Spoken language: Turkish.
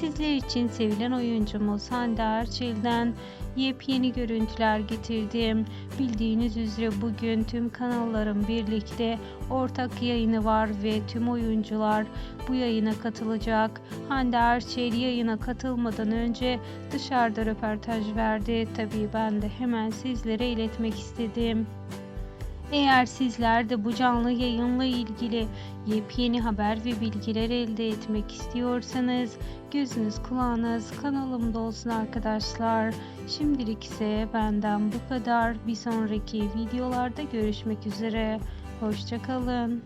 Sizler için sevilen oyuncumuz Hande Erçel'den yepyeni görüntüler getirdim. Bildiğiniz üzere bugün tüm kanalların birlikte ortak yayını var ve tüm oyuncular bu yayına katılacak. Hande Erçel yayına katılmadan önce dışarıda röportaj verdi. Tabii ben de hemen sizlere iletmek istedim. Eğer sizler de bu canlı yayınla ilgili yepyeni haber ve bilgiler elde etmek istiyorsanız gözünüz kulağınız kanalımda olsun arkadaşlar. Şimdilik ise benden bu kadar. Bir sonraki videolarda görüşmek üzere. Hoşçakalın.